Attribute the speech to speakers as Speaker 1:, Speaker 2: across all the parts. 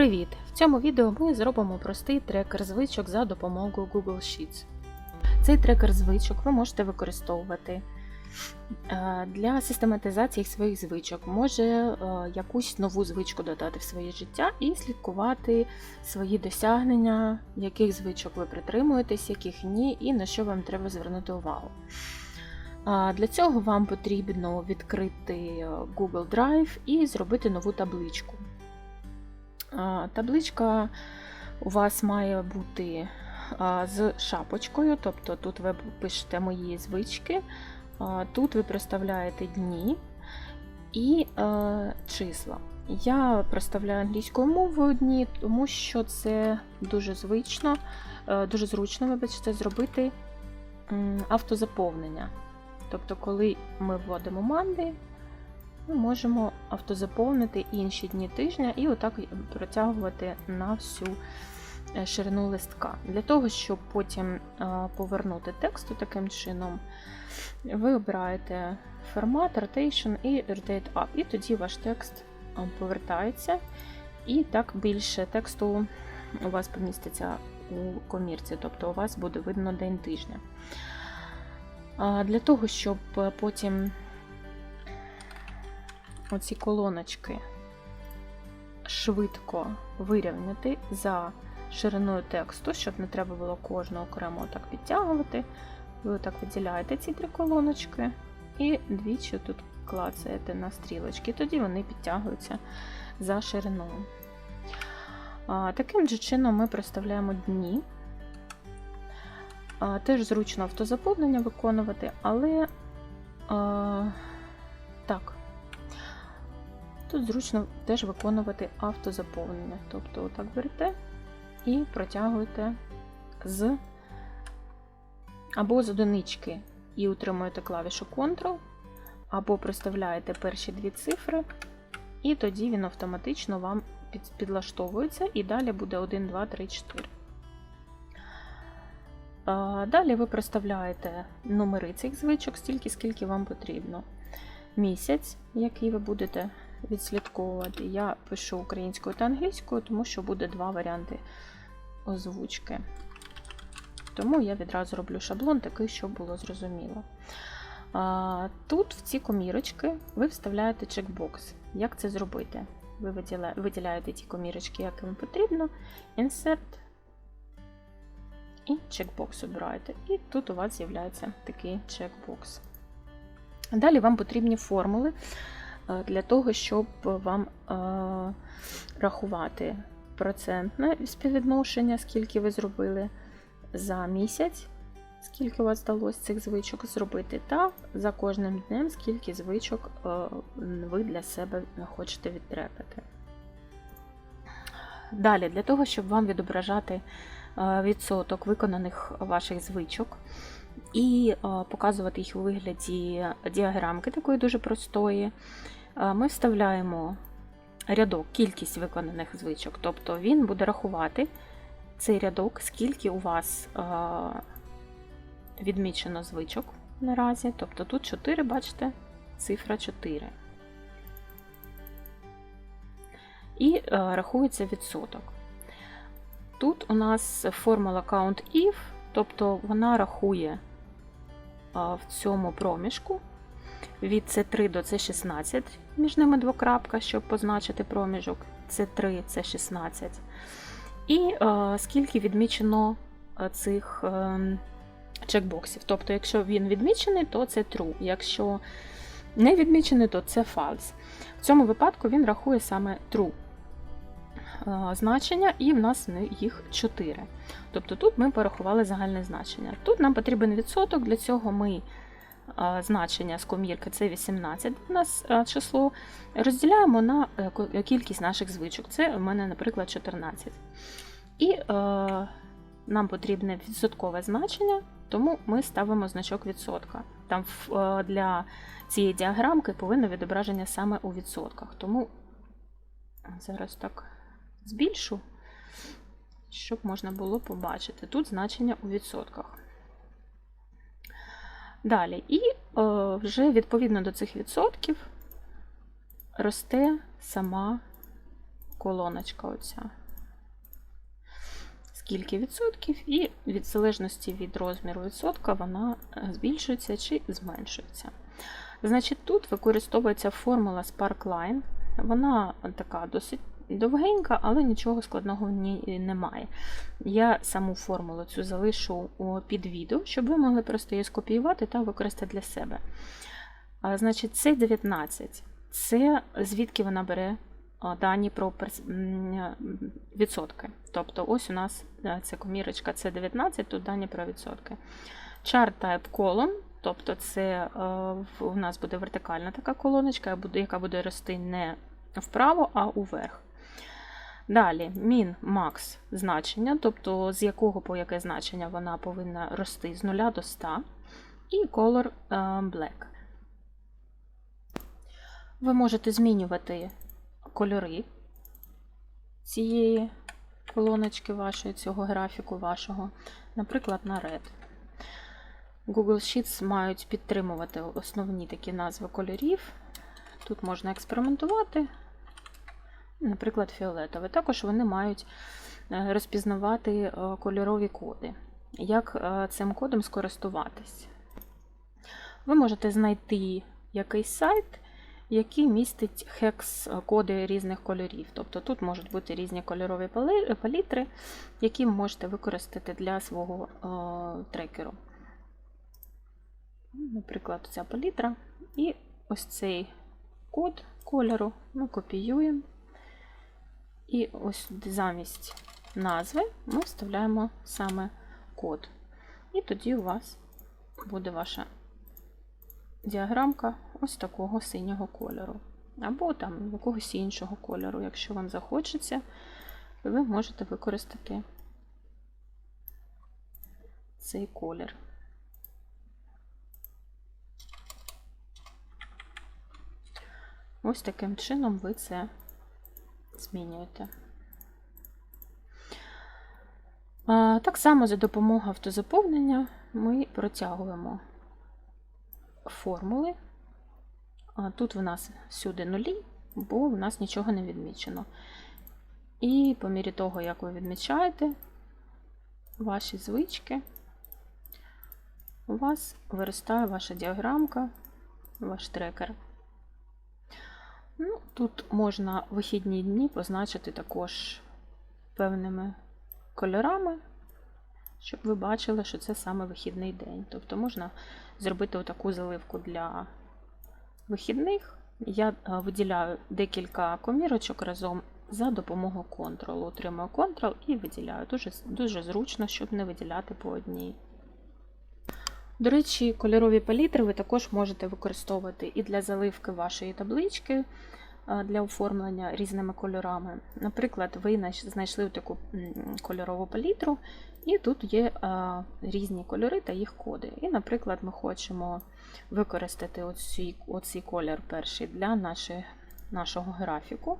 Speaker 1: Привіт! В цьому відео ми зробимо простий трекер звичок за допомогою Google Sheets. Цей трекер звичок ви можете використовувати е, для систематизації своїх звичок, може е, якусь нову звичку додати в своє життя і слідкувати свої досягнення, яких звичок ви притримуєтесь, яких ні, і на що вам треба звернути увагу. Для цього вам потрібно відкрити е, Google Drive і зробити нову табличку. Табличка у вас має бути з шапочкою, тобто тут ви пишете мої звички, тут ви проставляєте дні і е, числа. Я проставляю англійською мовою дні, тому що це дуже звично, е, дуже зручно вибачте, зробити автозаповнення. Тобто, коли ми вводимо манди, ми можемо автозаповнити інші дні тижня і отак протягувати на всю е, ширину листка. Для того, щоб потім е, повернути тексту таким чином, ви обираєте формат, rotation і rotate up, і тоді ваш текст е, повертається, і так більше тексту у вас поміститься у комірці, тобто у вас буде видно день тижня. Для того, щоб потім оці колоночки швидко вирівняти за шириною тексту, щоб не треба було кожного окремо так підтягувати. Ви отак виділяєте ці три колоночки і двічі тут клацаєте на стрілочки, тоді вони підтягуються за шириною. Таким же чином ми проставляємо дні. Теж зручно автозаповнення виконувати, але тут зручно теж виконувати автозаповнення. Тобто, отак берете і протягуєте з або з одинички і утримуєте клавішу Ctrl, або проставляєте перші дві цифри, і тоді він автоматично вам підлаштовується, і далі буде 1, 2, 3, 4. Далі ви проставляєте номери цих звичок стільки, скільки вам потрібно. Місяць, який ви будете відслідковувати. Я пишу українською та англійською, тому що буде два варіанти озвучки. Тому я відразу роблю шаблон такий, щоб було зрозуміло. Тут, в ці комірочки, ви вставляєте чекбокс. Як це зробити? Ви виділяєте ті комірочки, як вам потрібно. Insert і чекбокс обираєте. І тут у вас з'являється такий чекбокс. Далі вам потрібні формули для того, щоб вам е, рахувати процентне співвідношення, скільки ви зробили за місяць, скільки у вас вдалося цих звичок зробити, та за кожним днем, скільки звичок е, ви для себе хочете відтрекати. Далі, для того, щоб вам відображати Е, відсоток виконаних ваших звичок і е, показувати їх у вигляді діаграмки такої дуже простої. Е, ми вставляємо рядок, кількість виконаних звичок, тобто він буде рахувати цей рядок, скільки у вас відмічено звичок наразі. Тобто тут 4, бачите, цифра 4. І рахується відсоток. Тут у нас формула count if, тобто вона рахує в цьому проміжку від C3 до C16, між ними двокрапка, щоб позначити проміжок C3, C16. І скільки відмічено цих ем, чекбоксів. Тобто, якщо він відмічений, то це true. Якщо не відмічений, то це false. В цьому випадку він рахує саме true. Е, значення, і в нас їх 4. Тобто тут ми порахували загальне значення. Тут нам потрібен відсоток, для цього ми е, значення з комірки це 18 у нас е, число, розділяємо на кількість наших звичок. Це у мене, наприклад, 14. І е, нам потрібне відсоткове значення, тому ми ставимо значок відсотка. Там для цієї діаграмки повинно відображення саме у відсотках. Тому зараз так збільшу, щоб можна було побачити. Тут значення у відсотках. Далі, і е, вже відповідно до цих відсотків росте сама колоночка оця. Скільки відсотків, і від залежності від розміру відсотка вона е, збільшується чи зменшується. Значить, тут використовується формула Sparkline. Вона така досить довгенька, але нічого складного в ній немає. Я саму формулу цю залишу під відео, щоб ви могли просто її скопіювати та використати для себе. А, Значить, це 19. Це звідки вона бере дані про відсотки. Тобто, ось у нас е, ця комірочка це 19, тут дані про відсотки. Chart type column, тобто це е, у нас буде вертикальна така колоночка, яка буде рости не вправо, а уверх. Далі min, max значення, тобто з якого по яке значення вона повинна рости з 0 до 100, і color е, black. Ви можете змінювати кольори цієї колоночки вашої, цього графіку вашого, наприклад, на red. Google Sheets мають підтримувати основні такі назви кольорів. Тут можна експериментувати, наприклад, фіолетовий. Також вони мають е, розпізнавати е, кольорові коди. Як е, цим кодом скористуватись? Ви можете знайти якийсь сайт, який містить хекс-коди різних кольорів. Тобто тут можуть бути різні кольорові палітри, які ви можете використати для свого трекеру. Наприклад, ця палітра. І ось цей код кольору ми копіюємо. І ось замість назви ми вставляємо саме код. І тоді у вас буде ваша діаграмка ось такого синього кольору. Або там якогось іншого кольору. Якщо вам захочеться, ви можете використати цей колір. Ось таким чином ви це змінюєте. Так само за допомогою автозаповнення ми протягуємо формули. Тут в нас всюди нулі, бо в нас нічого не відмічено. І по мірі того, як ви відмічаєте ваші звички, у вас виростає ваша діаграмка, ваш трекер. Ну, Тут можна вихідні дні позначити також певними кольорами, щоб ви бачили, що це саме вихідний день. Тобто можна зробити таку заливку для вихідних. Я е, виділяю декілька комірочок разом за допомогою контролу. Отримую контрол і виділяю. Дуже, дуже зручно, щоб не виділяти по одній. До речі, кольорові палітри ви також можете використовувати і для заливки вашої таблички для оформлення різними кольорами. Наприклад, ви знайшли таку кольорову палітру, і тут є різні кольори та їх коди. І, наприклад, ми хочемо використати оцій, оцей колір перший для нашої, нашого графіку,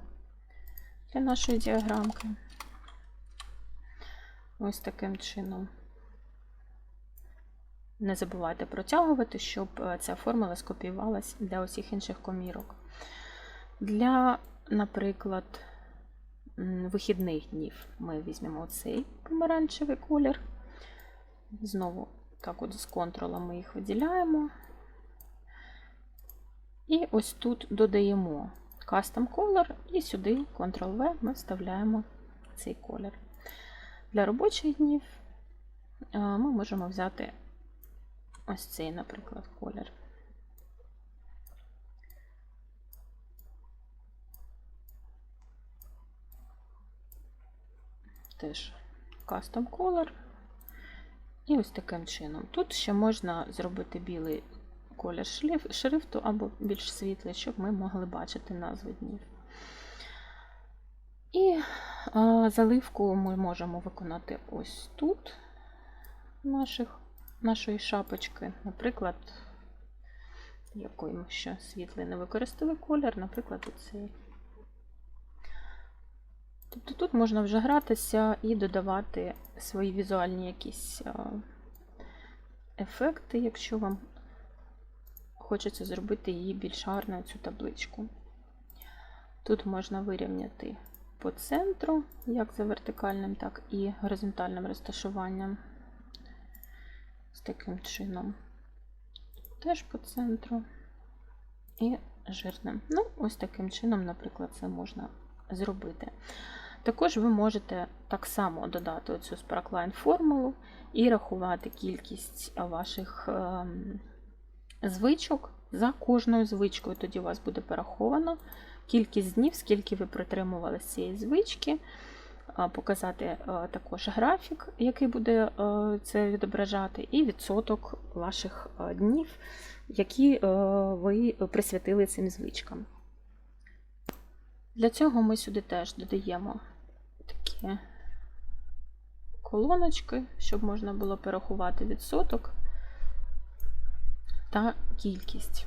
Speaker 1: для нашої діаграмки. Ось таким чином. Не забувайте протягувати, щоб е, ця формула скопіювалась для усіх інших комірок. Для, наприклад, вихідних днів ми візьмемо цей помаранчевий колір. Знову так от з контролем ми їх виділяємо. І ось тут додаємо Custom Color, і сюди Ctrl-V ми вставляємо цей колір. Для робочих днів е, ми можемо взяти ось цей, наприклад, колір. Теж Custom Color. І ось таким чином. Тут ще можна зробити білий колір шрифту або більш світлий, щоб ми могли бачити назви днів. І заливку ми можемо виконати ось тут наших, нашої шапочки. Наприклад, який ми ще світлий не використали колір, наприклад, оцей. Тобто тут можна вже гратися і додавати свої візуальні якісь ефекти, якщо вам хочеться зробити її більш гарною, цю табличку. Тут можна вирівняти по центру, як за вертикальним, так і горизонтальним розташуванням. З таким чином. Теж по центру і жирним. Ну, ось таким чином, наприклад, це можна зробити. Також ви можете так само додати оцю Sparkline формулу і рахувати кількість ваших ем, звичок за кожною звичкою. Тоді у вас буде пораховано кількість днів, скільки ви притримувалися цієї звички. Показати також графік, який буде це відображати, і відсоток ваших днів, які ви присвятили цим звичкам. Для цього ми сюди теж додаємо такі колоночки, щоб можна було порахувати відсоток та кількість.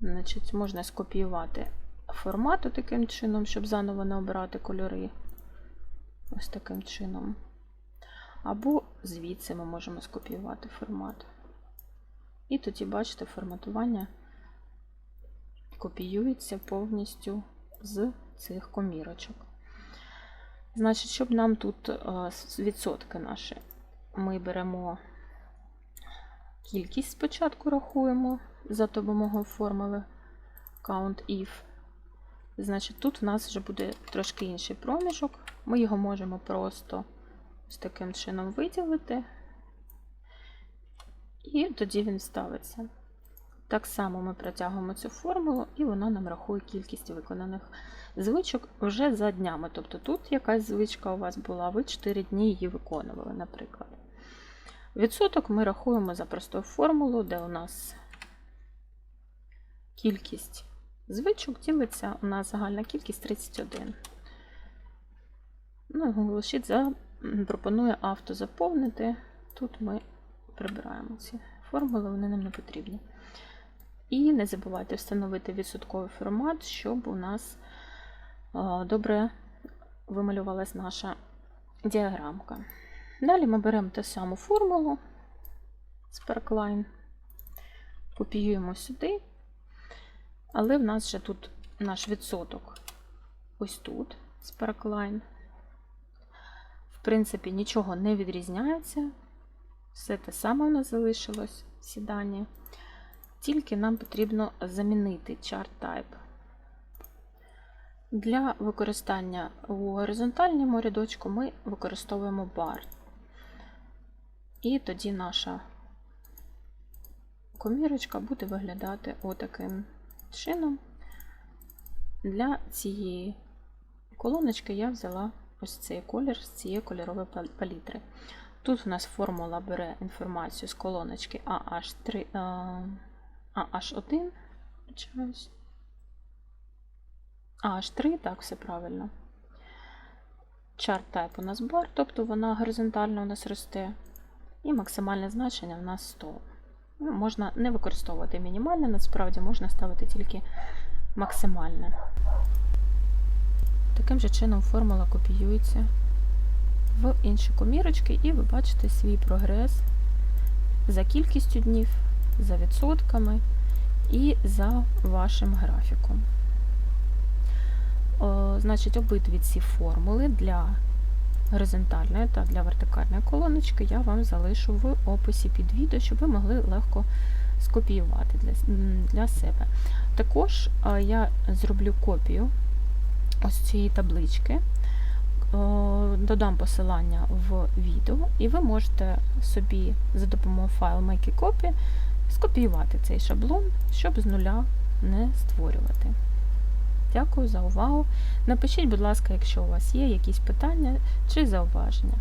Speaker 1: Значить, можна скопіювати формату таким чином, щоб заново не обирати кольори. Ось таким чином. Або звідси ми можемо скопіювати формат. І тоді, бачите, форматування копіюється повністю з цих комірочок. Значить, щоб нам тут відсотки наші, ми беремо кількість спочатку рахуємо за допомогою формули count if. Значить, тут у нас вже буде трошки інший проміжок. Ми його можемо просто з таким чином виділити, і тоді він ставиться. Так само ми протягуємо цю формулу, і вона нам рахує кількість виконаних звичок вже за днями. Тобто тут якась звичка у вас була, ви 4 дні її виконували, наприклад. Відсоток ми рахуємо за простою формулою, де у нас кількість звичок ділиться, у нас загальна кількість 31. Ну, Google Sheet за, пропонує авто заповнити. Тут ми прибираємо ці формули, вони нам не потрібні. І не забувайте встановити відсотковий формат, щоб у нас добре вималювалась наша діаграмка. Далі ми беремо ту саму формулу Sparkline, копіюємо сюди, але в нас ще тут наш відсоток ось тут, Sparkline. В принципі, нічого не відрізняється. Все те саме у нас залишилось всі дані. Тільки нам потрібно замінити chart type. Для використання у горизонтальному рядочку ми використовуємо bar. І тоді наша комірочка буде виглядати отаким чином. Для цієї колоночки я взяла ось цей колір з цієї кольорової палітри. Тут у нас формула бере інформацію з колоночки AH3, AH1, AH3, так, все правильно. Chart type у нас бар, тобто вона горизонтально у нас росте. І максимальне значення у нас 100. Ну, Можна не використовувати мінімальне, насправді можна ставити тільки максимальне. Таким же чином формула копіюється в інші комірочки, і ви бачите свій прогрес за кількістю днів, за відсотками і за вашим графіком. Значить, обидві ці формули для горизонтальної та для вертикальної колоночки я вам залишу в описі під відео, щоб ви могли легко скопіювати для, для себе. Також я зроблю копію ось цієї таблички, додам посилання в відео, і ви можете собі за допомогою файлу Make a Copy скопіювати цей шаблон, щоб з нуля не створювати. Дякую за увагу. Напишіть, будь ласка, якщо у вас є якісь питання чи зауваження.